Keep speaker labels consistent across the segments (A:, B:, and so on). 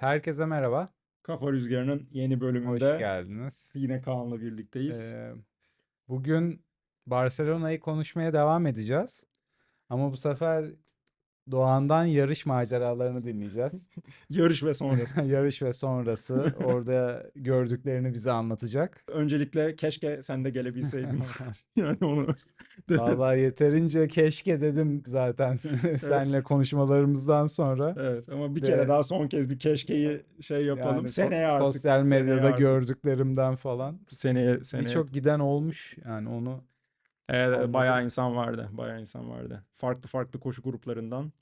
A: herkese merhaba.
B: Kafa Rüzgarı'nın yeni
A: Hoş
B: bölümünde
A: geldiniz.
B: yine Kaan'la birlikteyiz.
A: Ee, bugün Barcelona'yı konuşmaya devam edeceğiz. Ama bu sefer Doğan'dan yarış maceralarını dinleyeceğiz.
B: Yarış ve sonrası.
A: Yarış ve sonrası orada gördüklerini bize anlatacak.
B: Öncelikle keşke sen de gelebilseydin. yani onu
A: Vallahi yeterince keşke dedim zaten seninle konuşmalarımızdan sonra.
B: Evet ama bir
A: Ve-
B: kere daha son kez bir keşkeyi şey yapalım.
A: Yani
B: seneye artık.
A: sosyal medyada
B: artık.
A: gördüklerimden falan.
B: Seneye seneye.
A: Birçok giden olmuş yani onu
B: Evet,
A: Anladım.
B: bayağı insan vardı. Bayağı insan vardı. Farklı farklı koşu gruplarından.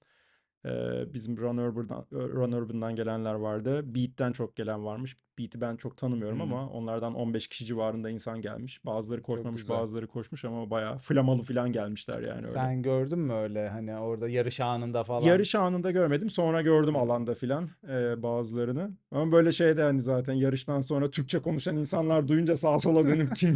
B: Bizim Run Urban'dan, Run Urban'dan gelenler vardı. Beat'ten çok gelen varmış. Beat'i ben çok tanımıyorum
A: Hmm.
B: ama onlardan 15 kişi civarında insan gelmiş. Bazıları koşmamış, bazıları koşmuş ama bayağı flamalı falan gelmişler yani öyle.
A: Sen gördün mü öyle hani orada yarış anında falan?
B: Yarış anında görmedim. Sonra gördüm alanda filan e, bazılarını. Ama böyle şey de hani zaten yarıştan sonra Türkçe konuşan insanlar duyunca sağa sola dönüp kim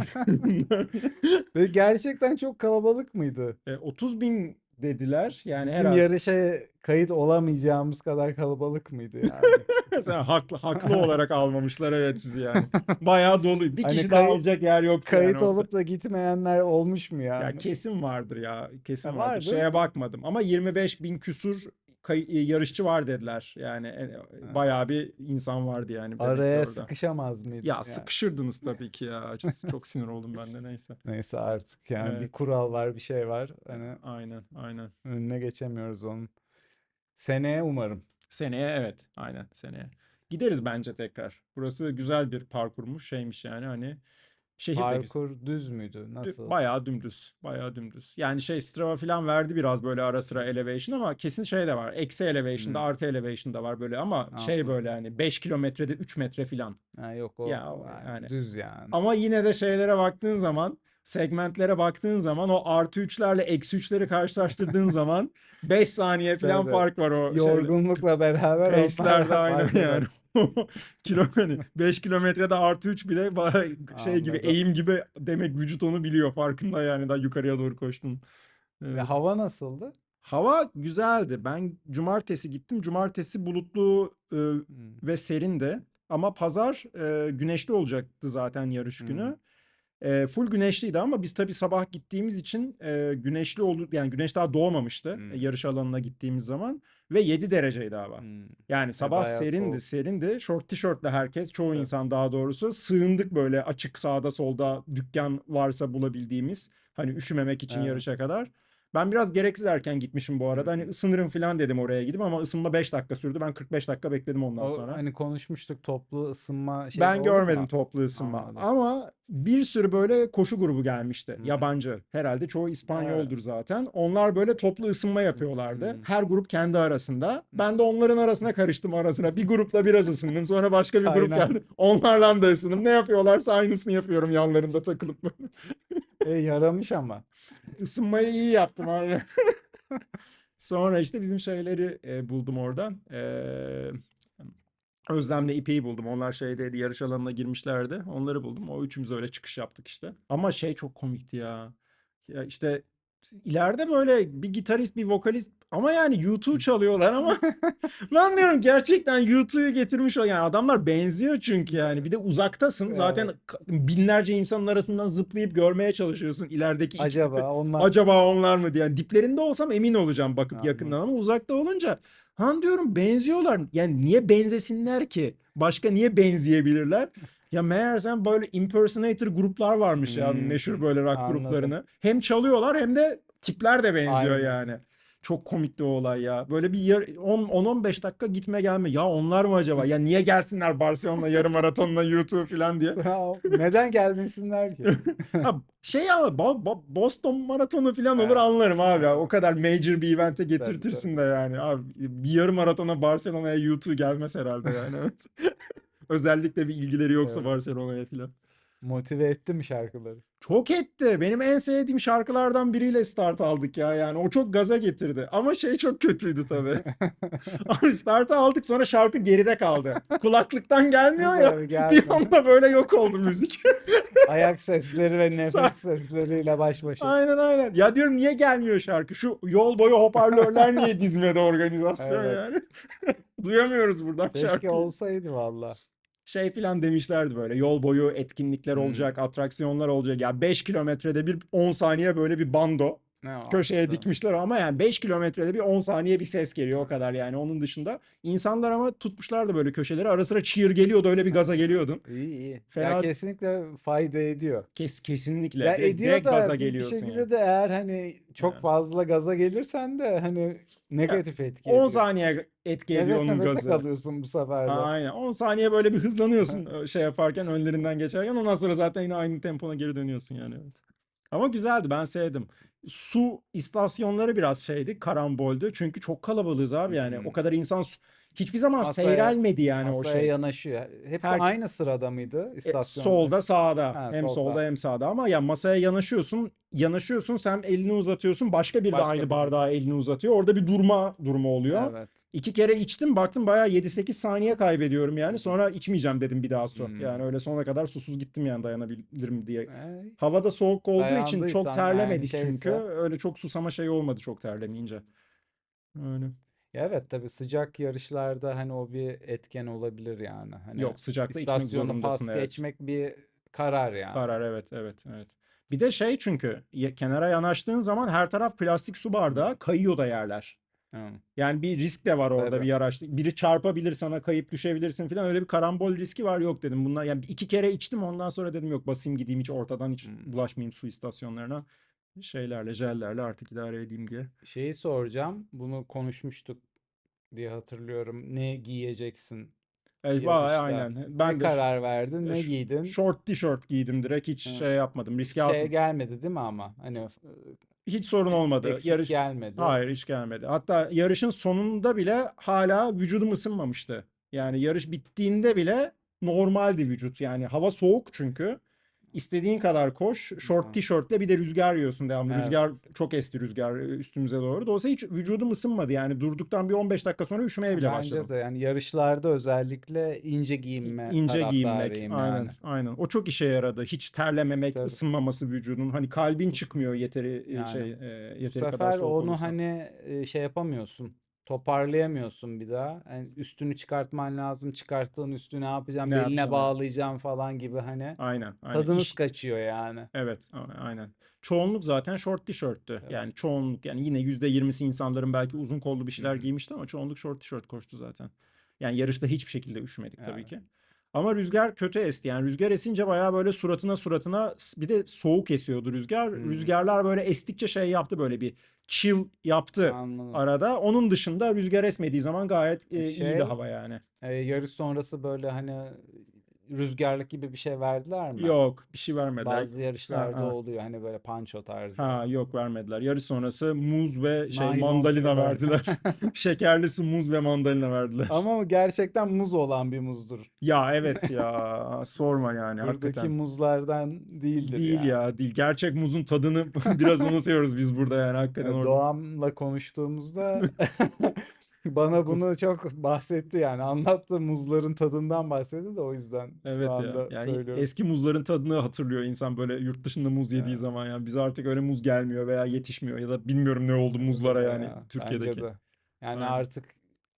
A: gerçekten çok kalabalık mıydı?
B: E, 30 bin dediler. Yani
A: Bizim
B: herhalde.
A: yarışa kayıt olamayacağımız kadar kalabalık mıydı yani?
B: Sen haklı haklı olarak almamışlar evet sizi yani. Bayağı dolu. Bir
A: Hani
B: kişi daha
A: kayıt-
B: alacak yer yok
A: Kayıt
B: yani.
A: olup da gitmeyenler olmuş mu
B: Ya
A: yani?
B: kesin vardır ya. Kesin
A: Ya
B: vardır.
A: vardır.
B: Şeye bakmadım ama 25 bin küsur yarışçı var dediler. Yani e, bayağı bir insan vardı yani.
A: Araya
B: orada.
A: sıkışamaz mıydı?
B: Ya
A: yani?
B: sıkışırdınız tabii ki ya. Çok sinir oldum ben de neyse.
A: Neyse artık yani bir
B: Evet.
A: kural var bir şey var. Hani
B: Aynen aynen.
A: önüne geçemiyoruz onun. Seneye umarım.
B: Seneye evet aynen seneye. Gideriz bence tekrar. Burası güzel bir parkurmuş şeymiş yani hani şehir de güzel.
A: Parkur düz müydü?
B: Dü-
A: Nasıl?
B: Bayağı dümdüz. Bayağı dümdüz. Yani şey Strava falan verdi biraz böyle ara sıra elevation ama kesin şey de var. Eksi elevation'da
A: Hmm.
B: artı elevation'da var böyle ama şey
A: Anladım.
B: böyle hani 5 kilometrede 3 metre falan.
A: Ha, yok o
B: Ya
A: yani düz yani.
B: Ama yine de şeylere baktığın zaman segmentlere baktığın zaman o artı 3'lerle eksi 3'leri karşılaştırdığın zaman 5 saniye falan
A: Tabii.
B: fark var o.
A: Yorgunlukla beraber
B: Pace'lerde aynen yani. Kilo hani 5 kilometrede artı 3 bile şey gibi
A: Anladım.
B: eğim gibi demek vücut onu biliyor farkında yani daha yukarıya doğru koştun.
A: Ve
B: Evet.
A: hava nasıldı?
B: Hava güzeldi. Ben cumartesi gittim. Cumartesi bulutlu e,
A: Hmm.
B: ve serindi. Ama pazar e, güneşli olacaktı zaten yarış
A: Hmm.
B: E, full güneşliydi ama biz tabii sabah gittiğimiz için e, güneşli oldu yani güneş daha doğmamıştı
A: Hmm.
B: e, yarış alanına gittiğimiz zaman ve 7 dereceydi hava.
A: Hmm.
B: Yani sabah
A: bayağı
B: serindi,
A: soğuk.
B: serindi. Şort tişörtle herkes, çoğu
A: Evet.
B: insan daha doğrusu sığındık böyle açık sağda solda dükkan varsa bulabildiğimiz. Hani üşümemek için
A: Evet.
B: yarışa kadar. Ben biraz gereksiz erken gitmişim bu arada. Hani ısınırım falan dedim oraya gidip ama ısınma 5 dakika sürdü. Ben 45 dakika bekledim ondan
A: O
B: sonra.
A: hani konuşmuştuk toplu ısınma şey
B: Ben görmedim
A: mu?
B: toplu ısınma
A: Anladım.
B: ama bir sürü böyle koşu grubu gelmişti.
A: Hı.
B: Yabancı. Herhalde çoğu İspanyoldur
A: Evet.
B: zaten. Onlar böyle toplu ısınma yapıyorlardı.
A: Hı.
B: Her grup kendi arasında. Ben de onların arasına karıştım arasına. Bir grupla biraz ısındım. Sonra başka bir grup
A: Aynen.
B: geldi. Onlarla da ısındım. Ne yapıyorlarsa aynısını yapıyorum yanlarında takılıp.
A: E, yaramış ama.
B: Isınmayı iyi yaptım abi. Sonra işte bizim şeyleri e, buldum oradan. Ee, Özlem'le İpek'i buldum. Onlar şeydeydi, yarış alanına girmişlerdi. Onları buldum. O üçümüz öyle çıkış yaptık işte. Ama şey çok komikti ya. Ya işte ileride böyle bir gitarist, bir vokalist ama yani YouTube çalıyorlar ama ben diyorum gerçekten YouTube'u getirmiş o. Yani adamlar benziyor çünkü yani. Bir de uzaktasın. Zaten binlerce insanın arasından zıplayıp görmeye çalışıyorsun ilerideki iki.
A: Acaba onlar
B: Acaba onlar mı diye. Yani diplerinde olsam emin olacağım bakıp
A: Anladım.
B: yakından ama uzakta olunca han diyorum benziyorlar. Yani niye benzesinler ki? Başka niye benzeyebilirler? Ya meğersem böyle impersonator gruplar varmış ya
A: Hmm,
B: meşhur böyle rock
A: anladım.
B: gruplarını. Hem çalıyorlar hem de tipler de benziyor
A: Aynen.
B: yani. Çok komikti o olay ya. Böyle bir yar- 10-15 dakika gitme gelme. Ya onlar mı acaba? Ya niye gelsinler Barcelona yarım maratonla YouTube falan diye.
A: neden gelmesinler ki?
B: Ha, şey ama Bo- Bo- Boston maratonu falan olur anlarım abi. ya. O kadar major bir event'e getirtirsin de yani. Abi bir yarım maratona Barcelona'ya YouTube gelmez herhalde yani. Evet. Özellikle bir ilgileri yoksa
A: Evet.
B: Barcelona'ya falan.
A: Motive etti mi şarkıları?
B: Çok etti. Benim en sevdiğim şarkılardan biriyle start aldık ya. Yani o çok gaza getirdi. Ama şey çok kötüydü tabii. Abi startı aldık sonra şarkı geride kaldı. Kulaklıktan gelmiyor ya.
A: Tabii
B: Bir anda böyle yok oldu müzik.
A: Ayak sesleri ve nefes sesleriyle baş başa.
B: Aynen aynen. Ya diyorum niye gelmiyor şarkı? Şu yol boyu hoparlörler niye dizmedi organizasyon
A: Evet.
B: yani? Duyamıyoruz buradan
A: Keşke
B: şarkıyı.
A: olsaydı valla.
B: Şey filan demişlerdi böyle yol boyu etkinlikler
A: Hmm.
B: olacak, atraksiyonlar olacak. Ya 5 kilometrede bir 10 saniye böyle bir bando
A: Ne
B: köşeye
A: yaptı?
B: dikmişler ama yani 5 kilometrede bir 10 saniye bir ses geliyor o kadar yani onun dışında. insanlar ama tutmuşlardı böyle köşeleri ara sıra cheer geliyordu öyle bir gaza geliyordun.
A: İyi iyi. Ya
B: Fena
A: kesinlikle fayda ediyor.
B: kes kesinlikle
A: Ya
B: direkt,
A: ediyor
B: direkt
A: da
B: gaza
A: bir, şekilde
B: yani.
A: de eğer hani çok
B: Evet.
A: fazla gaza gelirsen de hani negatif etki
B: 10
A: ediyor.
B: saniye etki ediyor
A: Nefes
B: onun gazı.
A: kalıyorsun bu sefer de.
B: Ha, aynen. 10 saniye böyle bir hızlanıyorsun şey yaparken önlerinden geçerken ondan sonra zaten yine aynı tempona geri dönüyorsun yani. Evet. Ama güzeldi ben sevdim. Su istasyonları biraz şeydi karamboldü çünkü çok kalabalığız abi yani
A: Hmm.
B: o kadar insan su- hiçbir zaman
A: Masaya-
B: seyrelmedi yani o
A: Masaya
B: şey.
A: yanaşıyor. Hepsi
B: Her-
A: aynı sırada mıydı
B: E,
A: istasyonda?
B: solda sağda
A: Ha,
B: hem
A: solda.
B: solda hem sağda ama ya masaya yanaşıyorsun yanaşıyorsun sen elini uzatıyorsun başka bir de
A: Başka
B: aynı
A: biri.
B: bardağa elini uzatıyor orada bir durma durumu oluyor.
A: Evet.
B: İki kere içtim baktım bayağı 7-8 saniye kaybediyorum yani sonra içmeyeceğim dedim bir daha su.
A: Hmm.
B: Yani öyle sonuna kadar susuz gittim yani dayanabilirim diye.
A: Ey,
B: Havada soğuk olduğu için çok terlemedik
A: yani
B: çünkü.
A: şeyse.
B: Öyle çok susama şey olmadı çok terlemeyince. Öyle.
A: Ya evet tabii sıcak yarışlarda hani o bir etken olabilir yani. Hani
B: Yok sıcakta içmek
A: istasyonu pas
B: zorundasın evet.
A: geçmek bir karar yani.
B: Karar evet evet evet. Bir de şey çünkü kenara yanaştığın zaman her taraf plastik su bardağı kayıyor da yerler.
A: Hı.
B: Yani bir risk de var orada
A: Tabii.
B: bir yaraç. Biri çarpabilir sana kayıp düşebilirsin falan öyle bir karambol riski var yok dedim. Bunlar yani iki kere içtim ondan sonra dedim yok basayım gideyim hiç ortadan hiç
A: Hmm.
B: bulaşmayayım su istasyonlarına. Şeylerle jellerle artık idare edeyim diye.
A: Şeyi soracağım. Bunu konuşmuştuk diye hatırlıyorum. Ne giyeceksin?
B: Evet,
A: Yarışta.
B: aynen. Ben
A: ne
B: de
A: karar verdin? Ne
B: ş-
A: giydin?
B: short tişört giydim direkt hiç
A: Hı.
B: şey yapmadım. Riske
A: Şeye
B: atmadım.
A: gelmedi değil mi ama? Hani
B: Hiç sorun olmadı.
A: eksik
B: Yarış
A: gelmedi.
B: Hayır hiç gelmedi. Hatta yarışın sonunda bile hala vücudum ısınmamıştı. Yani yarış bittiğinde bile normaldi vücut. Yani hava soğuk çünkü. İstediğin kadar koş. Short tişörtle bir de rüzgar yiyorsun devamlı.
A: Evet.
B: Rüzgar çok esti rüzgar üstümüze doğru. Dolayısıyla hiç vücudum ısınmadı. Yani durduktan bir 15 dakika sonra üşümeye bile
A: Bence
B: başladım.
A: de yani yarışlarda özellikle ince giyinme
B: İnce giyinmek.
A: taraftarıyım
B: Aynen,
A: yani.
B: aynen. O çok işe yaradı. Hiç terlememek,
A: Tabii.
B: ısınmaması vücudun. Hani kalbin çıkmıyor yeteri e,
A: Yani
B: şey e,
A: Bu
B: yeteri kadar
A: sefer
B: soğuk
A: onu
B: olursa.
A: hani e, şey yapamıyorsun. Toparlayamıyorsun bir daha. Yani üstünü çıkartman lazım. Çıkarttığın üstü ne yapacağım?
B: Ne
A: Beline
B: yapacağım?
A: bağlayacağım falan gibi hani.
B: Aynen, aynen.
A: Tadınız
B: İş-
A: kaçıyor yani.
B: Evet, aynen. Çoğunluk zaten short tişörttü.
A: Evet.
B: Yani çoğunluk yani yine %20'si insanların belki uzun kollu bir şeyler giymişti ama çoğunluk short tişört koştu zaten. Yani yarışta hiçbir şekilde üşümedik tabii
A: Evet.
B: ki. Ama rüzgar kötü esti. Yani rüzgar esince bayağı böyle suratına suratına bir de soğuk esiyordu rüzgar.
A: Hmm.
B: Rüzgarlar böyle estikçe şey yaptı böyle bir chill yaptı
A: Anladım.
B: arada. Onun dışında rüzgar esmediği zaman gayet e,
A: Şey-
B: iyiydi hava yani.
A: E, yarış sonrası böyle hani rüzgarlık gibi bir şey verdiler mi?
B: Yok bir şey vermediler.
A: Bazı yarışlarda
B: ha.
A: oluyor hani böyle panço tarzı.
B: Ha yok vermediler. Yarış sonrası muz ve şey
A: Naylon
B: mandalina verdiler. Şekerli su, muz ve mandalina verdiler.
A: Ama gerçekten muz olan bir muzdur.
B: Ya evet ya sorma yani
A: Buradaki
B: hakikaten.
A: muzlardan değildir
B: Değil
A: yani.
B: ya değil. Gerçek muzun tadını biraz unutuyoruz biz burada yani hakikaten
A: Ya
B: orada.
A: Doğam'la konuştuğumuzda bana bunu çok bahsetti yani anlattı muzların tadından bahsetti de o yüzden
B: Evet
A: şu
B: ya.
A: anda
B: Yani
A: söylüyorum.
B: eski muzların tadını hatırlıyor insan böyle yurt dışında muz yediği
A: Evet.
B: zaman yani bize artık öyle muz gelmiyor veya yetişmiyor ya da bilmiyorum ne oldu muzlara yani
A: Ya,
B: Türkiye'deki.
A: Bence de. Yani
B: Aynen.
A: artık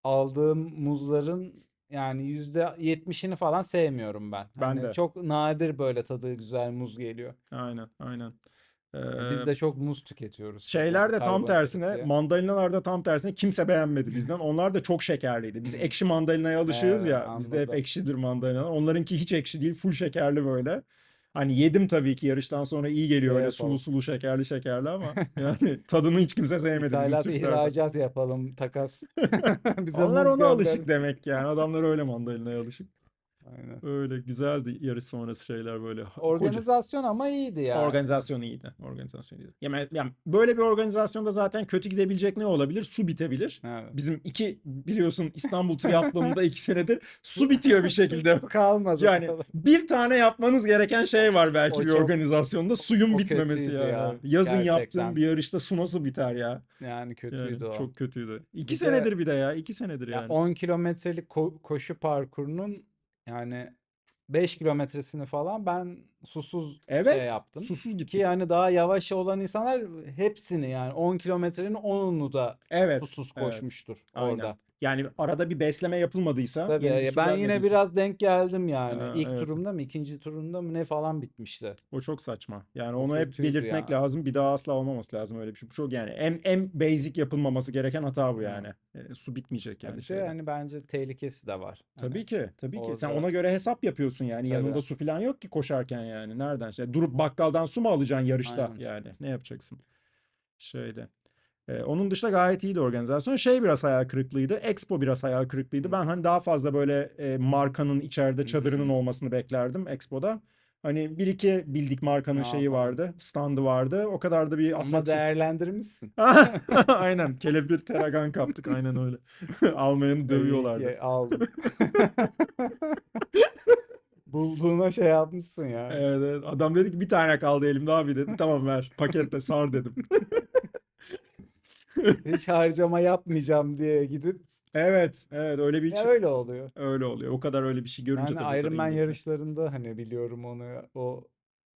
A: aldığım muzların yani yüzde yetmişini falan sevmiyorum ben.
B: Ben
A: Hani
B: de.
A: çok nadir böyle tadı güzel muz geliyor.
B: Aynen aynen.
A: Biz
B: Ee,
A: de çok muz tüketiyoruz.
B: Şeyler de tam tersine,
A: diye.
B: mandalinalar da tam tersine kimse beğenmedi bizden. Onlar da çok şekerliydi. Biz
A: Hmm.
B: ekşi mandalinaya alışığız
A: Evet,
B: ya. Bizde hep
A: anladım.
B: ekşidir mandalina. Onlarınki hiç ekşi değil, full şekerli böyle. Hani yedim tabii ki yarıştan sonra iyi geliyor
A: Şey
B: öyle
A: yapalım.
B: sulu sulu şekerli şekerli ama yani tadını hiç kimse sevmedi
A: İthalat ihracat yapalım takas. Bize
B: Onlar ona alışık
A: gönder.
B: demek yani. Adamlar öyle mandalinaya alışık.
A: Aynen.
B: Öyle güzeldi yarış sonrası şeyler böyle. Koca-
A: Organizasyon ama iyiydi yani.
B: Organizasyon iyiydi. Organizasyon iyiydi. Yani, yani böyle bir organizasyonda zaten kötü gidebilecek ne olabilir? Su bitebilir.
A: Evet.
B: Bizim iki biliyorsun İstanbul triatlonunda iki senedir su bitiyor bir şekilde.
A: Kalmadı.
B: Yani bir tane yapmanız gereken şey var belki
A: O
B: bir
A: çok-
B: organizasyonda suyun
A: o
B: bitmemesi ya.
A: ya,
B: Yazın
A: gerçekten.
B: yaptığın bir yarışta su nasıl biter ya?
A: Yani
B: Yani
A: kötüydü o.
B: çok kötüydü. İki
A: Bir de-
B: senedir bir de ya. iki senedir
A: Ya
B: yani.
A: 10 kilometrelik ko- koşu parkurunun yani 5 kilometresini falan ben susuz
B: Evet.
A: şey yaptım.
B: Susuz
A: Ki
B: gittik.
A: yani daha yavaş olan insanlar hepsini yani 10 kilometrenin 10'unu da
B: Evet.
A: susuz
B: evet.
A: koşmuştur
B: Aynen.
A: orada.
B: Yani arada bir besleme yapılmadıysa
A: Tabii
B: yeni
A: ya
B: su
A: ben yine biraz denk geldim yani.
B: Ha,
A: İlk
B: evet.
A: turumda mı, ikinci turumda mı ne falan bitmişti.
B: O çok saçma. Yani
A: O
B: onu hep belirtmek
A: ya.
B: lazım. Bir daha asla olmaması lazım öyle bir şey. Bu çok yani en en basic yapılmaması gereken hata bu yani. E, su bitmeyecek
A: Ya
B: yani
A: bir de hani bence tehlikesi de var. Hani
B: Tabii ki, tabii ki. Sen
A: orada-
B: ona göre hesap yapıyorsun yani.
A: Tabii.
B: Yanında su falan yok ki koşarken yani. Nereden? İşte durup bakkaldan su mu alacaksın yarışta
A: Aynen.
B: yani? Ne yapacaksın? Şeyde. Ee, onun dışında gayet iyiydi organizasyon. Şey biraz hayal kırıklığıydı. Expo biraz hayal kırıklığıydı. Ben hani daha fazla böyle e, markanın içeride çadırının olmasını beklerdim Expo'da. Hani bir iki bildik markanın şeyi vardı, standı vardı. O kadar da bir
A: Ama
B: atraksiyon.
A: değerlendirmişsin.
B: Aynen. Kelepir teragan kaptık. Aynen öyle. Almayanı dövüyorlardı.
A: ki aldın. Bulduğuna şey yapmışsın ya.
B: Evet, evet. Adam dedi ki bir tane kaldı elimde abi dedi. Tamam ver. Paketle sar dedim.
A: Hiç harcama yapmayacağım diye gidip
B: Evet. Evet öyle bir
A: ya öyle oluyor.
B: öyle oluyor. O kadar öyle bir şey görünce tabii o kadar iyi değil.
A: yarışlarında hani biliyorum onu o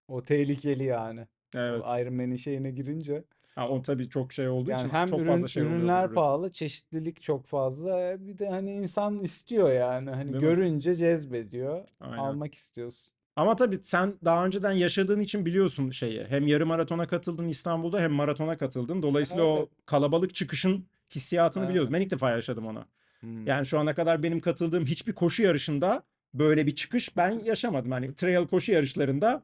A: o tehlikeli yani.
B: Evet.
A: O Ironman'in şeyine girince
B: Ha, o tabii çok şey olduğu
A: yani
B: için
A: hem
B: çok
A: ürün,
B: fazla şey oluyordur
A: ürünler
B: ürün.
A: pahalı, çeşitlilik çok fazla. Bir de hani insan istiyor yani. Hani
B: Değil mi?
A: görünce cezbediyor.
B: Aynen.
A: Almak istiyorsun.
B: Ama tabii sen daha önceden yaşadığın için biliyorsun şeyi. Hem yarım maratona katıldın İstanbul'da hem maratona katıldın. Dolayısıyla o
A: Evet.
B: kalabalık çıkışın hissiyatını
A: Evet.
B: biliyorsun. Ben ilk defa yaşadım onu.
A: Hmm.
B: Yani şu ana kadar benim katıldığım hiçbir koşu yarışında böyle bir çıkış ben yaşamadım. Hani trail koşu yarışlarında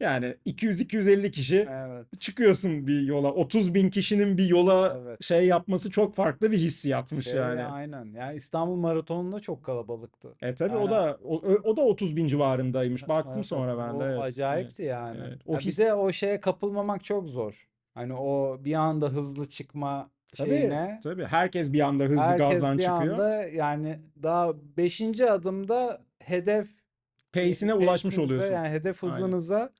B: yani 200-250 kişi
A: Evet.
B: çıkıyorsun bir yola. 30 bin kişinin bir yola
A: Evet.
B: şey yapması çok farklı bir hissiyatmış
A: Şey,
B: yani.
A: aynen. Yani İstanbul Maratonu'nda çok kalabalıktı.
B: E tabii o da o, o da 30 bin civarındaymış. Baktım
A: Evet,
B: sonra
A: evet.
B: ben de
A: O
B: evet.
A: acayipti
B: Evet.
A: yani.
B: Evet. O
A: Ya
B: his
A: bir de o şeye kapılmamak çok zor. Hani o bir anda hızlı çıkma
B: tabii
A: şeyine
B: tabii herkes bir anda hızlı
A: herkes
B: gazdan
A: bir
B: çıkıyor.
A: anda yani daha 5. adımda hedef
B: Pace'ine ulaşmış oluyorsun.
A: yani hedef
B: Aynen.
A: hızınıza ge-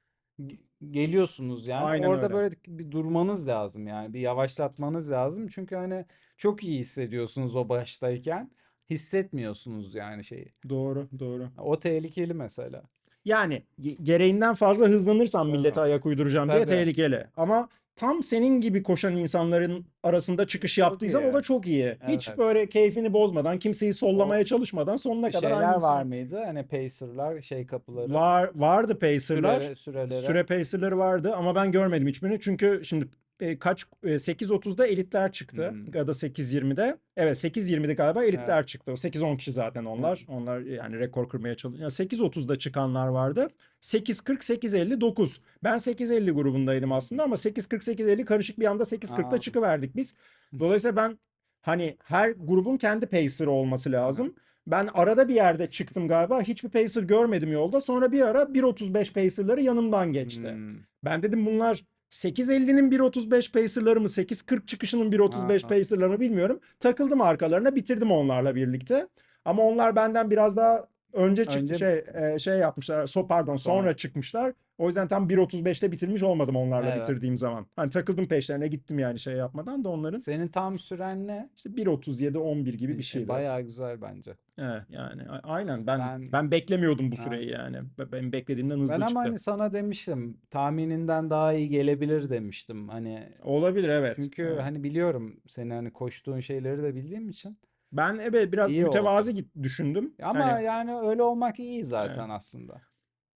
A: geliyorsunuz yani.
B: Aynen
A: Orada
B: öyle.
A: böyle bir durmanız lazım yani. Bir yavaşlatmanız lazım. Çünkü hani çok iyi hissediyorsunuz o baştayken. Hissetmiyorsunuz yani şeyi.
B: Doğru, doğru.
A: O tehlikeli mesela.
B: Yani ge- gereğinden fazla hızlanırsan millete ayak uyduracağım diye
A: Tabii.
B: tehlikeli. Ama tam senin gibi koşan insanların arasında çıkış yaptıysan o da çok iyi. Hiç
A: Evet.
B: böyle keyfini bozmadan, kimseyi sollamaya çalışmadan sonuna kadar aynı
A: şeyler
B: insan.
A: var mıydı? Hani pacer'lar, şey kapıları,
B: Var vardı pacer'lar.
A: süre, sürelere.
B: Süre pacer'ları vardı ama ben görmedim hiçbirini. Çünkü şimdi e, kaç e, 8.30'da elitler çıktı
A: Hmm.
B: ya da 8.20'de. Evet 8.20'de galiba elitler
A: Evet.
B: çıktı. O 8-10 kişi zaten onlar.
A: Evet.
B: Onlar yani rekor kırmaya çalışıyor. Yani 8.30'da çıkanlar vardı. 8.40 8.59. Ben 8.50 grubundaydım aslında ama 8.40 8.50 karışık bir anda 8.40'da
A: Anladım.
B: çıkıverdik biz. Dolayısıyla ben hani her grubun kendi pacer'ı olması lazım. Ben arada bir yerde çıktım galiba. Hiçbir pacer görmedim yolda. Sonra bir ara 1.35 pacer'ları yanımdan geçti.
A: Hmm.
B: Ben dedim bunlar 8.50'nin 1.35 pacer'ları mı 8.40 çıkışının 1.35
A: Aha.
B: pacer'ları mı bilmiyorum. Takıldım arkalarına bitirdim onlarla birlikte. Ama onlar benden biraz daha önce çıktı
A: Önce
B: şey e, şey yapmışlar. So pardon sonra
A: Sonra.
B: çıkmışlar. O yüzden tam 1.35'te bitirmiş olmadım onlarla
A: Evet.
B: bitirdiğim zaman. Hani takıldım peşlerine gittim yani şey yapmadan da onların.
A: Senin tam süren ne?
B: İşte 1.37 11 gibi bir
A: E,
B: şeydi.
A: Bayağı güzel bence.
B: Evet yani aynen ben ben,
A: Ben
B: beklemiyordum bu
A: ha.
B: süreyi yani. Be- Benim beklediğimden hızlı
A: Ben ama
B: çıktı.
A: hani sana demiştim. Tahmininden daha iyi gelebilir demiştim. Hani
B: Olabilir evet.
A: çünkü
B: Evet.
A: hani biliyorum seni hani koştuğun şeyleri de bildiğim için
B: Ben evet biraz
A: iyi oldu.
B: mütevazi git düşündüm.
A: Ama
B: Hani
A: yani öyle olmak iyi
B: evet.
A: zaten aslında.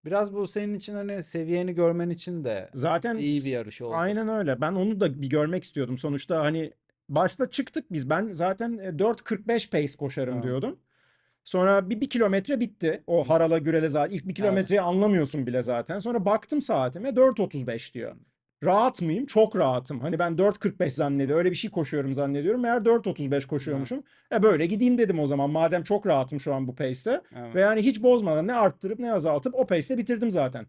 A: Biraz bu senin için hani seviyeni görmen için de
B: Zaten
A: iyi bir yarış oldu.
B: aynen öyle. Ben onu da bir görmek istiyordum. Sonuçta hani başta çıktık biz. Ben zaten e, 4.45 pace koşarım
A: Ha.
B: diyordum. Sonra bir, bir kilometre bitti. O harala gürele zaten. İlk bir
A: Evet.
B: kilometreyi anlamıyorsun bile zaten. Sonra baktım saatime 4.35 diyor. Rahat mıyım? Çok rahatım. Hani ben 4.45 zannediyorum. Öyle bir şey koşuyorum zannediyorum. Meğer 4.35
A: Ha.
B: koşuyormuşum. E böyle gideyim dedim o zaman. Madem çok rahatım şu an bu pace'te.
A: Evet.
B: Ve yani hiç bozmadan ne arttırıp ne azaltıp o pace'te bitirdim zaten.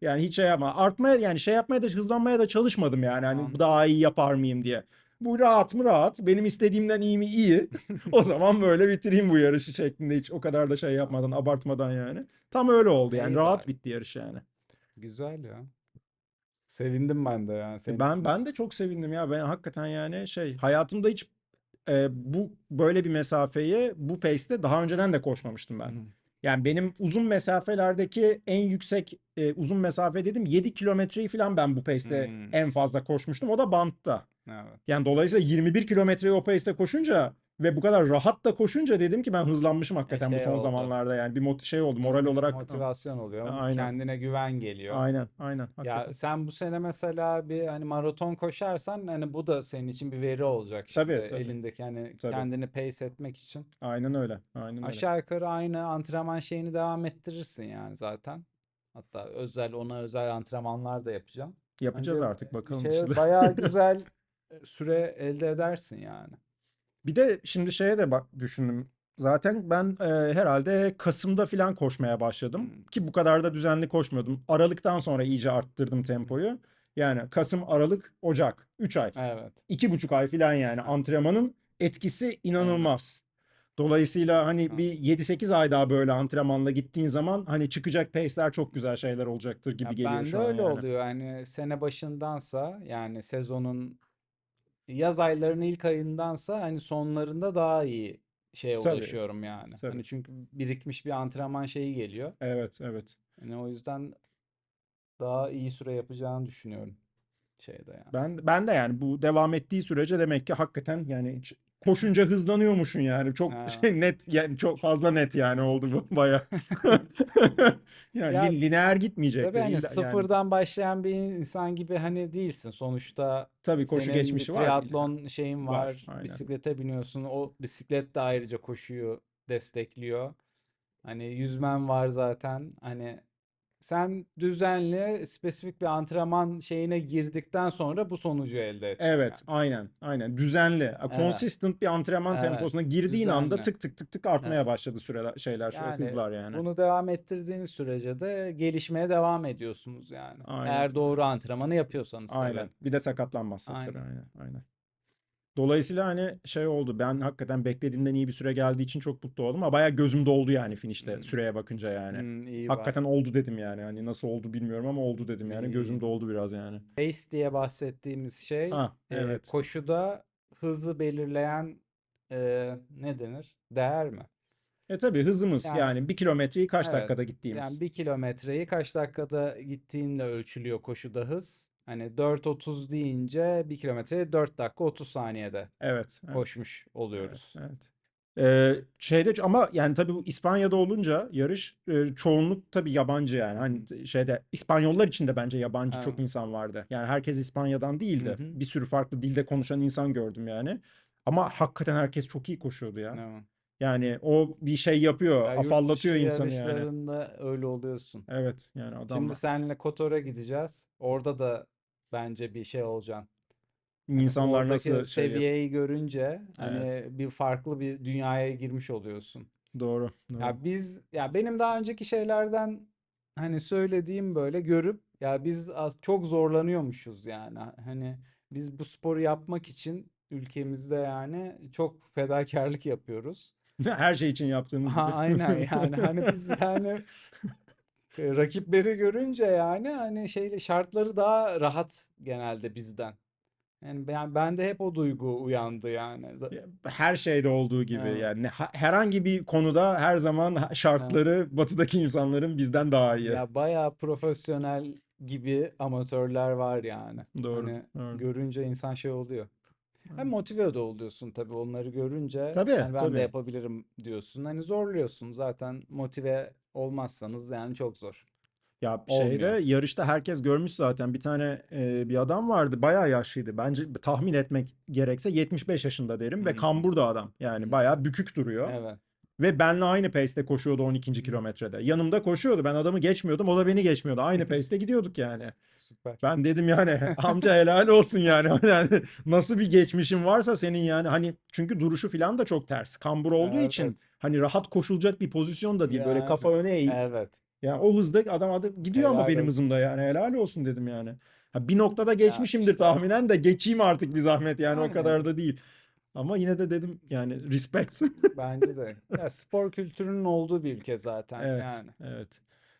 B: Yani hiç şey yapma. Artmaya yani şey yapmaya da hızlanmaya da çalışmadım yani. Hani
A: Anladım.
B: daha iyi yapar mıyım diye. Bu rahat mı rahat. Benim istediğimden iyi mi iyi. O zaman böyle bitireyim bu yarışı şeklinde hiç o kadar da şey yapmadan abartmadan yani. Tam öyle oldu yani.
A: İyi
B: Rahat
A: bari.
B: bitti yarış yani.
A: Güzel ya. Sevindim ben de yani
B: E
A: senin
B: Ben ben de çok sevindim ya. Ben hakikaten yani şey hayatımda hiç e, bu böyle bir mesafeyi bu pace'te daha önceden de koşmamıştım ben.
A: Hı.
B: Yani benim uzun mesafelerdeki en yüksek e, uzun mesafe dedim 7 kilometreyi falan ben bu pace'te
A: Hmm.
B: en fazla koşmuştum. O da bantta.
A: Evet.
B: Yani dolayısıyla 21 kilometreyi o pace'te koşunca ve bu kadar rahat da koşunca dedim ki ben hızlanmışım hakikaten bu
A: şey
B: son
A: oldu.
B: zamanlarda yani bir mot şey oldu moral olarak
A: Motivasyon oluyor.
B: Aynen.
A: Kendine güven geliyor.
B: aynen aynen
A: Ya
B: hakikaten.
A: sen bu sene mesela bir hani maraton koşarsan hani bu da senin için bir veri olacak
B: Tabii,
A: şimdi
B: tabii.
A: elindeki hani
B: Tabii.
A: kendini pace etmek için.
B: Aynen öyle. Aynen öyle.
A: Aşağı yukarı aynı antrenman şeyini devam ettirirsin yani zaten. Hatta özel ona özel antrenmanlar da yapacağım.
B: Yapacağız
A: Bence
B: artık bakalım.
A: Şey,
B: işte.
A: bayağı güzel süre elde edersin yani.
B: Bir de şimdi şeye de bak düşündüm. Zaten ben e, herhalde Kasım'da falan koşmaya başladım. Ki bu kadar da düzenli koşmuyordum. Aralıktan sonra iyice arttırdım tempoyu. Yani Kasım, Aralık, Ocak. 3 ay.
A: Evet.
B: iki buçuk ay falan yani antrenmanın etkisi inanılmaz. Dolayısıyla hani
A: Ha.
B: bir 7-8 ay daha böyle antrenmanla gittiğin zaman hani çıkacak pace'ler çok güzel şeyler olacaktır gibi
A: Ya
B: geliyor
A: bende
B: şu an
A: öyle
B: yani.
A: oluyor. Yani sene başındansa yani sezonun yaz aylarının ilk ayındansa hani sonlarında daha iyi şeye
B: Tabii.
A: ulaşıyorum yani.
B: Tabii.
A: Hani çünkü birikmiş bir antrenman şeyi geliyor.
B: Evet, evet.
A: Yani o yüzden daha iyi süre yapacağını düşünüyorum şeyde yani.
B: Ben ben de yani bu devam ettiği sürece demek ki hakikaten yani koşunca hızlanıyormuşsun yani. Çok
A: Ha.
B: şey net yani çok fazla net yani oldu bu baya. Yani
A: Ya,
B: lin- lineer gitmeyecek
A: Tabii hani
B: illa- yani
A: sıfırdan başlayan bir insan gibi hani değilsin. Sonuçta
B: tabii koşu
A: senin bir
B: geçmişi var.
A: triatlon şeyin
B: Var,
A: var.
B: aynen.
A: Bisiklete biniyorsun. O bisiklet de ayrıca koşuyu destekliyor. Hani yüzmen var zaten. Hani sen düzenli, spesifik bir antrenman şeyine girdikten sonra bu sonucu elde ettin
B: Evet,
A: yani.
B: aynen, aynen. Düzenli,
A: Evet.
B: consistent bir antrenman
A: Evet,
B: temposuna girdiğin anda
A: düzenli.
B: tık tık tık tık artmaya
A: Evet.
B: başladı süreler, şeyler,
A: Yani
B: hızlar yani.
A: bunu devam ettirdiğiniz sürece de gelişmeye devam ediyorsunuz yani.
B: Aynen.
A: Eğer doğru antrenmanı yapıyorsanız tabii.
B: Aynen. Bir de sakatlanmazsak tabii,
A: Aynen.
B: aynen, aynen. Dolayısıyla hani şey oldu. Ben hakikaten beklediğimden iyi bir süre geldiği için çok mutlu oldum ama bayağı gözüm doldu yani finişte
A: Hmm.
B: süreye bakınca yani.
A: Hmm, iyi.
B: Hakikaten oldu dedim yani. Hani nasıl oldu bilmiyorum ama oldu dedim yani.
A: İyi,
B: Gözüm doldu biraz yani.
A: Pace diye bahsettiğimiz şey
B: Ha,
A: e,
B: evet.
A: koşuda hızı belirleyen e, ne denir? Değer mi?
B: E tabii hızımız
A: Yani
B: yani bir kilometreyi kaç
A: evet.
B: dakikada
A: Yani
B: gittiğimiz.
A: bir kilometreyi kaç dakikada gittiğinle ölçülüyor koşuda hız. Hani 4.30 deyince bir kilometreyi 4 dakika 30 saniyede
B: Evet, evet.
A: koşmuş
B: Evet,
A: oluyoruz.
B: evet. Ee, şeyde ama yani tabii bu İspanya'da olunca yarış e, çoğunluk tabii yabancı yani. Hani şeyde İspanyollar için de bence yabancı çok
A: Evet.
B: insan vardı. Yani herkes İspanya'dan değildi.
A: Hı hı.
B: Bir sürü farklı dilde konuşan insan gördüm yani. Ama hakikaten herkes çok iyi koşuyordu ya.
A: Evet.
B: Yani o bir şey yapıyor,
A: Ya
B: afallatıyor insanı yani.
A: öyle oluyorsun.
B: Evet yani
A: Şimdi
B: adamlar
A: seninle Kotor'a gideceğiz. Orada da bence bir şey olacaksın. Hani
B: insanlar
A: oradaki
B: nasıl şey
A: seviyeyi görünce hani
B: Evet.
A: bir farklı bir dünyaya girmiş oluyorsun.
B: Doğru, doğru.
A: Ya biz ya benim daha önceki şeylerden hani söylediğim böyle görüp ya biz az çok zorlanıyormuşuz yani. Hani biz bu sporu yapmak için ülkemizde yani çok fedakarlık yapıyoruz.
B: Her şey için yaptığımız
A: Ha,
B: gibi.
A: aynen yani hani biz yani rakipleri görünce yani hani şeyle şartları daha rahat genelde bizden. Yani ben bende hep o duygu uyandı yani.
B: Her şeyde olduğu gibi
A: Evet.
B: yani ha- herhangi bir konuda her zaman şartları batıdaki insanların bizden daha iyi.
A: Ya bayağı profesyonel gibi amatörler var yani.
B: Doğru,
A: Hani
B: doğru.
A: görünce insan şey oluyor. Hem motive de oluyorsun tabii onları görünce.
B: Tabii,
A: Yani ben
B: tabii.
A: de yapabilirim diyorsun. Hani zorluyorsun zaten motive olmazsanız yani çok zor.
B: Ya şeyde
A: Olmuyor.
B: yarışta herkes görmüş zaten bir tane e, bir adam vardı bayağı yaşlıydı. Bence tahmin etmek gerekse 75 yaşında derim ve
A: Hmm.
B: kamburdu adam. Yani bayağı bükük duruyor.
A: Evet.
B: Ve benle aynı pace'te koşuyordu 12. kilometrede. Yanımda koşuyordu. Ben adamı geçmiyordum. O da beni geçmiyordu. Aynı pace'te gidiyorduk yani.
A: Süper.
B: Ben dedim yani amca helal olsun yani. Yani nasıl bir geçmişin varsa senin yani hani çünkü duruşu falan da çok ters. Kambur olduğu
A: Evet,
B: için
A: evet.
B: hani rahat koşulacak bir pozisyon da değil. Böyle
A: Yani
B: kafa öne eğip
A: Evet.
B: yani o hızda adam adı gidiyor ama
A: Helal
B: benim
A: olsun.
B: hızımda yani helal olsun dedim yani. Ha, bir noktada
A: Ya
B: geçmişimdir
A: işte
B: tahminen de geçeyim artık bir zahmet yani o
A: aynen.
B: kadar da değil. Ama yine de dedim yani respect.
A: Bence de. Ya spor kültürünün olduğu bir ülke zaten
B: Evet,
A: yani.
B: evet.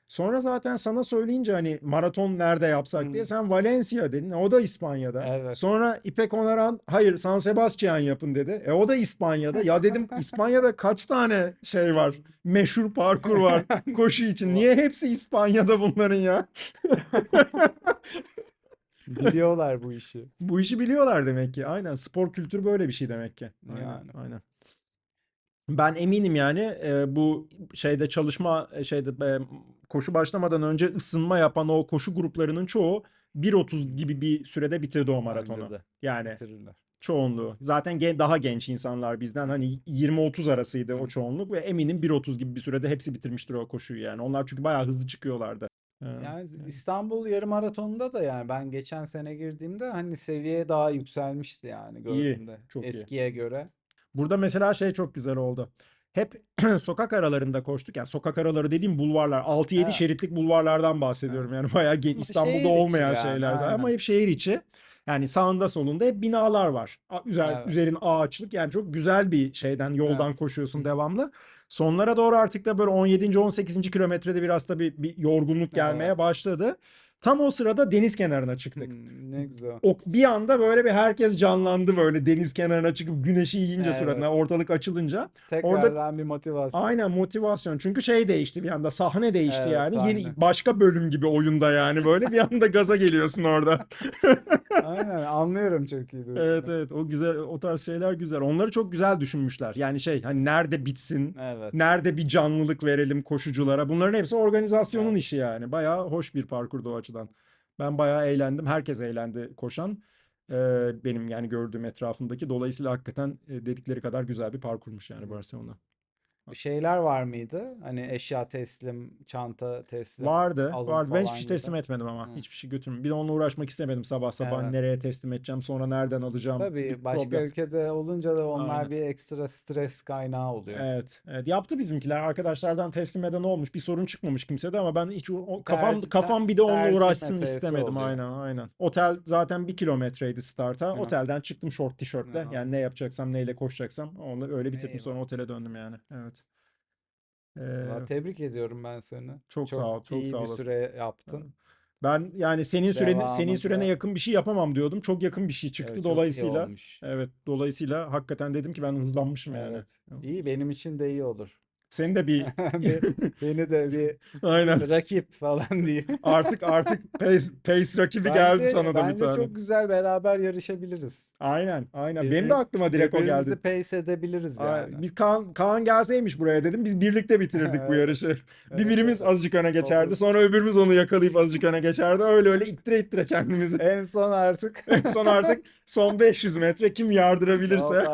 B: Sonra zaten sana söyleyince hani maraton nerede yapsak diye
A: Hmm.
B: sen Valencia dedin. O da İspanya'da.
A: Evet.
B: Sonra İpek Onaran hayır San Sebastian yapın dedi. E o da İspanya'da. Ya dedim İspanya'da kaç tane şey var? Meşhur parkur var koşu için. Niye hepsi İspanya'da bunların ya?
A: Biliyorlar bu işi.
B: Bu işi biliyorlar demek ki. Aynen. Spor kültürü böyle bir şey demek ki. Aynen.
A: Yani.
B: Aynen. Ben eminim yani e, bu şeyde çalışma e, şeyde e, koşu başlamadan önce ısınma yapan o koşu gruplarının çoğu 1.30 gibi bir sürede bitirdi o maratonu.
A: Bence de
B: Yani
A: bitirirler.
B: çoğunluğu. Zaten gen- daha genç insanlar bizden hani 20-30 arasıydı o
A: Hı.
B: çoğunluk ve eminim 1.30 gibi bir sürede hepsi bitirmiştir o koşuyu yani. Onlar çünkü bayağı hızlı çıkıyorlardı.
A: Yani İstanbul yarım maratonunda da yani ben geçen sene girdiğimde hani seviye daha yükselmişti yani
B: İyi,
A: gördüğümde
B: çok iyi.
A: eskiye göre.
B: Burada mesela şey çok güzel oldu. Hep sokak aralarında koştuk. Yani sokak araları dediğim bulvarlar. 6-7
A: Evet.
B: şeritlik bulvarlardan bahsediyorum. Yani bayağı
A: Ama
B: İstanbul'da
A: şehir
B: olmayan
A: yani,
B: şeyler zaten ama
A: aynen.
B: hep şehir içi. Yani sağında solunda hep binalar var. Üzer,
A: Evet.
B: üzerin ağaçlık. Yani çok güzel bir şeyden yoldan
A: Evet.
B: koşuyorsun devamlı. Sonlara doğru artık da böyle 17. 18. kilometrede biraz da bir, bir yorgunluk gelmeye
A: Evet.
B: başladı. Tam o sırada deniz kenarına çıktık.
A: Hmm, ne güzel.
B: O bir anda böyle bir herkes canlandı böyle deniz kenarına çıkıp güneşi yiyince
A: Evet.
B: suratına ortalık açılınca.
A: Tekrardan bir motivasyon.
B: Aynen motivasyon. Çünkü şey değişti bir anda. Sahne değişti
A: Evet,
B: yani. Yeni
A: sahne.
B: başka bölüm gibi oyunda yani böyle bir anda gaza geliyorsun orada.
A: Aynen anlıyorum çok iyi.
B: Evet evet o güzel o tarz şeyler güzel. Onları çok güzel düşünmüşler. Yani şey hani nerede bitsin?
A: Evet.
B: Nerede bir canlılık verelim koşuculara? Bunların hepsi organizasyonun
A: Evet.
B: işi yani. Bayağı hoş bir parkurdu o açıdan. Ben bayağı eğlendim. Herkes eğlendi koşan. Ee, benim yani gördüğüm etrafımdaki. Dolayısıyla hakikaten dedikleri kadar güzel bir parkurmuş yani Barcelona.
A: Şeyler var mıydı? Hani eşya teslim, çanta teslim,
B: Vardı, vardı. Ben hiçbir şey
A: gibi.
B: teslim etmedim ama.
A: Hı.
B: Hiçbir şey götürmedim. Bir de onunla uğraşmak istemedim sabah sabah.
A: Evet.
B: Nereye teslim edeceğim, sonra nereden alacağım? Bir
A: Tabii başka
B: problem.
A: ülkede olunca da onlar
B: Aynen.
A: bir ekstra stres kaynağı oluyor.
B: Evet, evet. Yaptı bizimkiler. Arkadaşlardan teslim eden olmuş. Bir sorun çıkmamış kimsede ama ben hiç o- kafam
A: Tercih-
B: kafam bir de onunla
A: tercih
B: uğraşsın
A: meselesi
B: istemedim.
A: oluyor.
B: Aynen, aynen. Otel zaten bir kilometreydi starta.
A: Hı.
B: Otelden çıktım short tişörtle. Yani ne yapacaksam, neyle koşacaksam onu öyle bitirdim.
A: Eyvallah.
B: Sonra otele döndüm yani. Evet. Ee,
A: tebrik ediyorum ben seni.
B: çok sağ ol, çok
A: iyi
B: sağ
A: bir
B: olasın.
A: süre yaptın.
B: Ben yani senin süreni senin sürene yakın bir şey yapamam diyordum. Çok yakın bir şey çıktı.
A: evet, çok iyi
B: Dolayısıyla
A: olmuş.
B: evet, dolayısıyla hakikaten dedim ki ben hızlanmışım yani.
A: Evet. İyi benim için de iyi olur.
B: Senin de bir
A: Be- Beni de bir
B: aynen.
A: rakip falan diye.
B: Artık artık pace, pace rakibi geldi
A: Bence
B: sana da bir
A: bence
B: tane.
A: çok güzel beraber yarışabiliriz.
B: Aynen, aynen. Benim de aklıma direkt o geldi.
A: pace edebiliriz yani.
B: Biz Kaan, Kaan gelseymiş buraya dedim. Biz birlikte bitirirdik bu
A: Evet,
B: yarışı. Bir
A: evet,
B: birimiz
A: evet.
B: azıcık öne geçerdi.
A: Olur.
B: Sonra öbürümüz onu yakalayıp azıcık öne geçerdi. Öyle öyle ittire ittire kendimizi.
A: En son artık
B: En son artık son 500 metre kim yardırabilirse.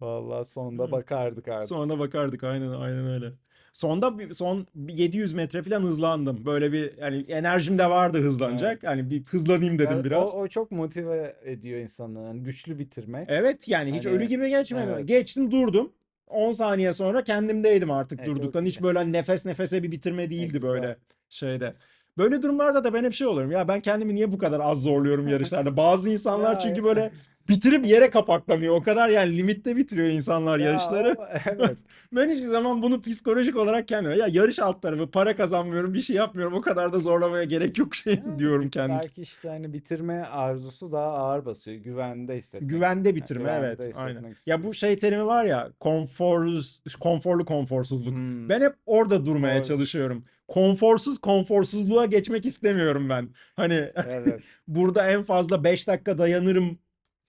A: Vallahi sonunda bakardık artık.
B: Sonra bakardık aynen aynen öyle. Sonda bir- son bir 700 metre falan hızlandım. Böyle bir yani enerjim de vardı hızlanacak. Hani bir hızlanayım dedim
A: Ya
B: biraz.
A: O, o çok motive ediyor insanı. Yani güçlü bitirmek.
B: Evet yani hiç
A: Hani,
B: ölü gibi geçmedi.
A: evet.
B: Geçtim durdum. 10 saniye sonra kendimdeydim artık
A: E, çok
B: durduktan. Hiç böyle hani nefes nefese bir bitirme değildi
A: güzel.
B: böyle şeyde. Böyle durumlarda da ben hep şey olurum. Ya ben kendimi niye bu kadar az zorluyorum yarışlarda? Bazı insanlar
A: Ya,
B: çünkü böyle bitirip yere kapaklanıyor. O kadar yani limitte bitiriyor insanlar
A: Ya
B: yarışları.
A: o- evet.
B: Ben hiçbir zaman bunu psikolojik olarak kendime ya yarış alt tarafı para kazanmıyorum bir şey yapmıyorum o kadar da zorlamaya gerek yok şey
A: Yani
B: diyorum kendim.
A: belki işte hani bitirme arzusu daha ağır basıyor. Güvende hissetmek.
B: Güvende
A: Yani
B: bitirme
A: güvende
B: evet aynen.
A: hissetmek
B: Ya bu
A: istiyorsun.
B: şey terimi var ya konforuz, konforlu konforsuzluk.
A: Hmm,
B: Ben hep orada durmaya
A: doğru.
B: çalışıyorum. Konforsuz konforsuzluğa geçmek istemiyorum ben. Hani
A: Evet.
B: burada en fazla 5 dakika dayanırım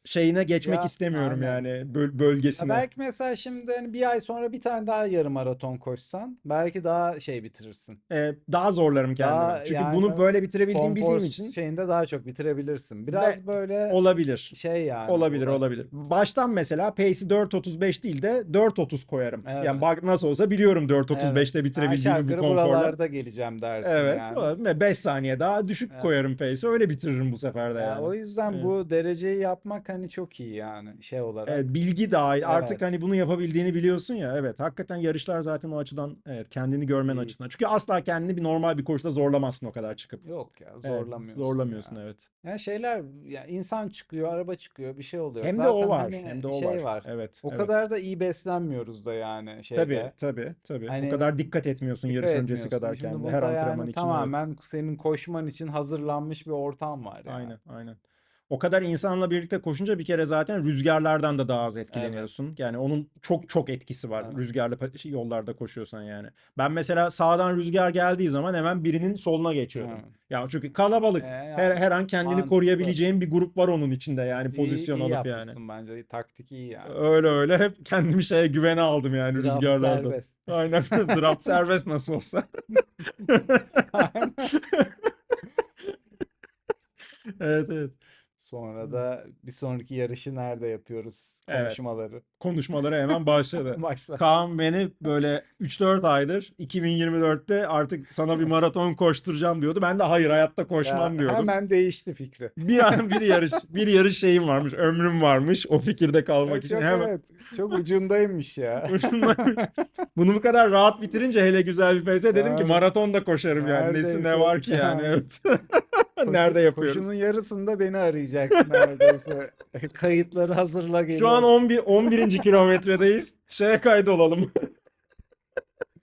B: şeyine geçmek
A: Ya
B: istemiyorum
A: aynen.
B: yani böl-
A: Ya
B: bölgesine.
A: belki mesela şimdi hani bir ay sonra bir tane daha yarım maraton koşsan belki daha şey bitirirsin.
B: Ee, daha zorlarım kendimi.
A: Daha
B: Çünkü
A: yani
B: bunu böyle bitirebildiğim
A: konfor
B: bildiğim için
A: şeyinde daha çok bitirebilirsin. Biraz böyle
B: olabilir.
A: şey yani
B: Olabilir,
A: da-
B: olabilir. Baştan mesela pace'i 4.35 değil de 4.30 koyarım.
A: Evet.
B: Yani bak nasıl olsa biliyorum 4.35'te
A: Aşağı
B: bitirebildiğimi bu
A: yukarı
B: konforla.
A: buralarda geleceğim dersin
B: Evet,
A: yani.
B: olabilir. 5 saniye daha düşük
A: Evet.
B: koyarım pace'i. Öyle bitiririm bu sefer de
A: Ya
B: yani.
A: o yüzden
B: Evet.
A: bu dereceyi yapmak hani çok iyi yani şey olarak.
B: Evet, bilgi dahil. Artık
A: Evet.
B: hani bunu yapabildiğini biliyorsun ya. Evet, hakikaten yarışlar zaten o açıdan evet kendini görmen
A: İyi.
B: açısından. Çünkü asla kendini bir normal bir koşuda zorlamazsın o kadar çıkıp.
A: Yok ya
B: Evet,
A: zorlamıyorsun
B: zorlamıyorsun
A: ya.
B: evet.
A: Ya şeyler ya insan çıkıyor, araba çıkıyor, bir şey oluyor.
B: Hem de o
A: Zaten
B: var,
A: hani
B: hem de o
A: şey
B: var.
A: var.
B: Evet,
A: O
B: evet.
A: kadar da iyi beslenmiyoruz da yani
B: Tabii,
A: şeyde.
B: tabii, tabii. O
A: Hani
B: kadar dikkat etmiyorsun yarış
A: Dikkat
B: öncesi
A: etmiyorsun.
B: kadar
A: Şimdi
B: kendine her antrenman
A: yani
B: için. Evet.
A: tamamen senin koşman için hazırlanmış bir ortam var yani.
B: Aynen, aynen. O kadar insanla birlikte koşunca bir kere zaten rüzgarlardan da daha az etkileniyorsun. Yani onun çok çok etkisi var
A: Evet.
B: rüzgarlı şey, yollarda koşuyorsan yani. Ben mesela sağdan rüzgar geldiği zaman hemen birinin soluna geçiyorum.
A: Evet.
B: Ya çünkü kalabalık.
A: Ee,
B: Her, her an kendini
A: mantıklı.
B: koruyabileceğin bir grup var onun içinde yani
A: İyi-
B: pozisyon
A: iyi
B: alıp yani.
A: yapmışsın bence. Taktik iyi yani.
B: Öyle öyle hep kendimi şeye güvene aldım yani
A: Draft
B: rüzgarlarda.
A: serbest.
B: Aynen draft serbest nasıl olsa. Evet evet.
A: Sonra da bir sonraki yarışı nerede yapıyoruz
B: Evet.
A: konuşmaları.
B: Konuşmalara hemen başladı.
A: Başla.
B: Kaan beni böyle 3-4 aydır 2024'te artık sana bir maraton koşturacağım diyordu. Ben de hayır hayatta koşmam
A: Ya,
B: diyordum.
A: Hemen değişti fikri.
B: Bir an bir yarış bir yarış şeyim varmış, ömrüm varmış o fikirde kalmak için
A: çok
B: hemen
A: evet. Çok ucundaymış ya.
B: Hoşumdaymış. Bunu bu kadar rahat bitirince hele güzel bir pace'e dedim ki maraton da koşarım yani. Nesi ne
A: neredeyse
B: var ki yani. evet. Nerede yapıyoruz?
A: Koşunun yarısında beni arayacaktı neredeyse. Kayıtları hazırla geliyor.
B: Şu an 11 11. kilometredeyiz. Şeye kaydolalım.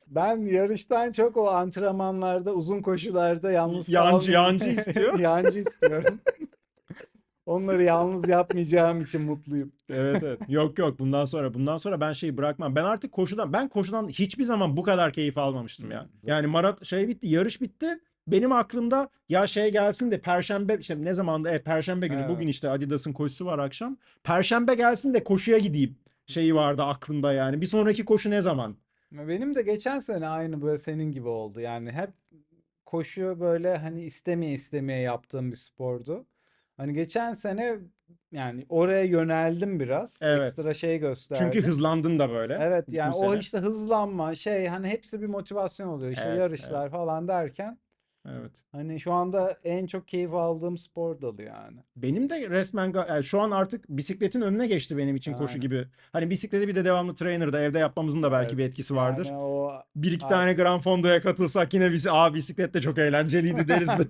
A: Ben yarıştan çok o antrenmanlarda, uzun koşularda yalnız
B: Yancı- yancı istiyor.
A: Yancı istiyorum. Onları yalnız yapmayacağım için mutluyum.
B: Evet evet. Yok yok bundan sonra bundan sonra ben şeyi bırakmam. Ben artık koşudan ben koşudan hiçbir zaman bu kadar keyif almamıştım ya.
A: Hmm,
B: Yani marat şey bitti, yarış bitti. Benim aklımda ya şey gelsin de perşembe işte ne zaman da e, perşembe günü
A: Evet.
B: bugün işte Adidas'ın koşusu var akşam. Perşembe gelsin de koşuya gideyim. Şeyi vardı aklımda yani. Bir sonraki koşu ne zaman?
A: Benim de geçen sene aynı böyle senin gibi oldu. Yani hep koşu böyle hani istemeye istemeye yaptığım bir spordu. Hani geçen sene yani oraya yöneldim biraz.
B: Evet.
A: Ekstra şey gösterdi.
B: Çünkü hızlandın da böyle.
A: Evet yani o
B: sene.
A: işte hızlanma şey hani hepsi bir motivasyon oluyor. İşte
B: Evet,
A: yarışlar falan derken
B: Evet.
A: hani şu anda en çok keyif aldığım spor dalı yani.
B: Benim de resmen yani şu an artık bisikletin önüne geçti benim için koşu
A: Aynen.
B: gibi. Hani bisikleti bir de devamlı trainer'da evde yapmamızın da belki bir
A: Evet,
B: etkisi vardır.
A: Yani o
B: Bir iki
A: Ay-
B: tane Gran Fondo'ya katılsak yine bizi aa bisiklet de çok eğlenceliydi deriz de.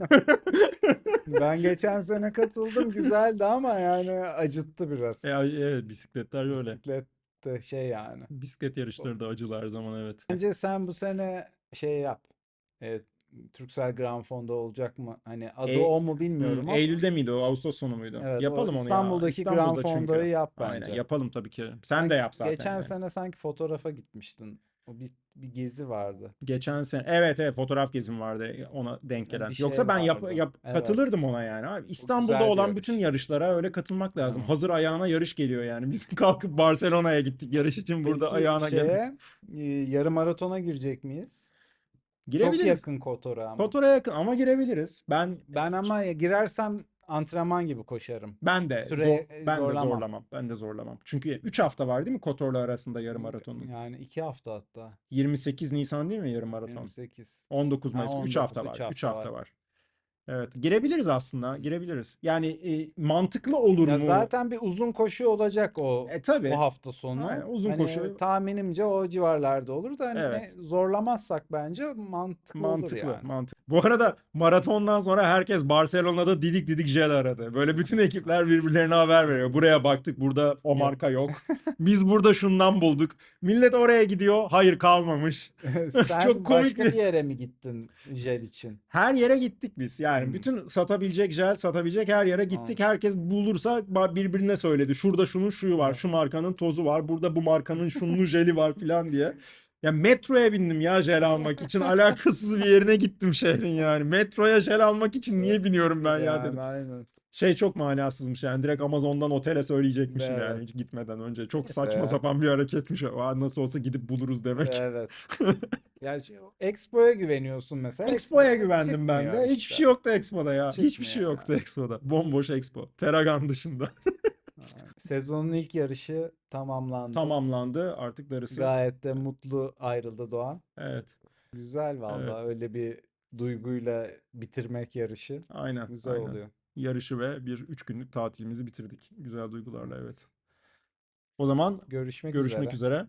A: ben geçen sene katıldım güzeldi ama yani acıttı biraz.
B: Ya, evet bisikletler öyle.
A: Bisiklet de şey yani.
B: Bisiklet yarışları da acılı her zaman evet.
A: Bence sen bu sene şey yap. E, Turkcell Grand Fondo olacak mı? Hani adı
B: E-
A: o mu bilmiyorum ama
B: Eylül'de miydi o? Ağustos sonu muydu?
A: evet, o
B: Yapalım onu ya.
A: İstanbul'daki Grand. Fondo'yu yap
B: Aynen
A: bence.
B: yapalım tabii ki. Sen
A: Sen
B: de yap zaten.
A: Geçen
B: yani.
A: sene sanki fotoğrafa gitmiştin. O bir, bir gezi vardı.
B: Geçen sene evet evet fotoğraf gezim vardı ona denk gelen.
A: bir şey
B: Yoksa ben yap, yap-
A: Evet.
B: katılırdım ona yani. Abi, İstanbul'da olan
A: yarış.
B: bütün yarışlara öyle katılmak lazım.
A: Hı.
B: Hazır ayağına yarış geliyor yani. Biz kalkıp Barcelona'ya gittik yarış için burada
A: Peki
B: ayağına geldik.
A: şeye, e, yarım maratona girecek miyiz? Çok
B: Girebiliriz.
A: yakın Kotor'a ama.
B: Kotor'a yakın ama girebiliriz. Ben
A: Ben ama girersem antrenman gibi koşarım.
B: ben de
A: Süre-
B: zor, ben de
A: zorlamam.
B: zorlamam. Ben de zorlamam. Çünkü 3 hafta var değil mi Kotor'la arasında yarım maratonun?
A: Yani iki hafta hatta.
B: 28 Nisan değil mi yarım maraton?
A: 28.
B: 19
A: Ha,
B: Mayıs 3
A: 19,
B: hafta
A: üç
B: var. 3
A: hafta
B: hafta
A: var.
B: var. Evet, girebiliriz aslında. Girebiliriz. Yani e, mantıklı olur
A: Ya
B: mu?
A: zaten bir uzun koşu olacak o
B: E tabii.
A: o hafta sonu.
B: Aynen, uzun
A: Hani
B: koşu.
A: tahminimce o civarlarda olur da hani
B: Evet.
A: zorlamazsak bence mantıklı olur
B: Mantıklı,
A: yani.
B: mantıklı. Bu arada maratondan sonra herkes Barcelona'da didik didik jel aradı. Böyle bütün ekipler birbirlerine haber veriyor. Buraya baktık, burada o marka yok. Biz burada şundan bulduk. Millet oraya gidiyor, hayır kalmamış.
A: Sen
B: Çok komik
A: başka
B: bir-
A: bir yere mi gittin jel için?
B: Her yere gittik biz. Yani
A: Hmm.
B: bütün satabilecek jel, satabilecek her yere gittik. Herkes bulursa birbirine söyledi. Şurada şunun şuyu var, şu markanın tozu var, burada bu markanın şunun jeli var filan diye. Ya metroya bindim ya jel almak için. Alakasız bir yerine gittim şehrin yani. Metroya jel almak için niye biniyorum ben ya
A: Yani
B: dedim.
A: aynen.
B: Şey çok manasızmış yani. Direkt Amazon'dan otele söyleyecekmişim yani
A: Evet.
B: hiç gitmeden önce. Çok saçma
A: Evet.
B: sapan bir hareketmiş. Aa, nasıl olsa gidip buluruz demek.
A: Evet. Ya şey, Expo'ya güveniyorsun mesela.
B: Expo'ya
A: Expo
B: güvendim ben de.
A: çıkmıyor
B: Hiçbir
A: işte.
B: şey yoktu Expo'da ya. Hiçbir şey
A: Çıkmıyor
B: yoktu Expo'da. Bomboş Expo. Terragan dışında.
A: Yani Sezonun ilk yarışı tamamlandı.
B: Tamamlandı. Artık darısı.
A: Gayet de mutlu ayrıldı Doğan.
B: Evet.
A: Güzel vallahi
B: Evet.
A: öyle bir duyguyla bitirmek yarışı.
B: Aynen.
A: Güzel
B: aynen.
A: oluyor.
B: Yarışı ve bir üç günlük tatilimizi bitirdik. Güzel duygularla evet. O zaman
A: Görüşmek
B: görüşmek
A: üzere.
B: üzere.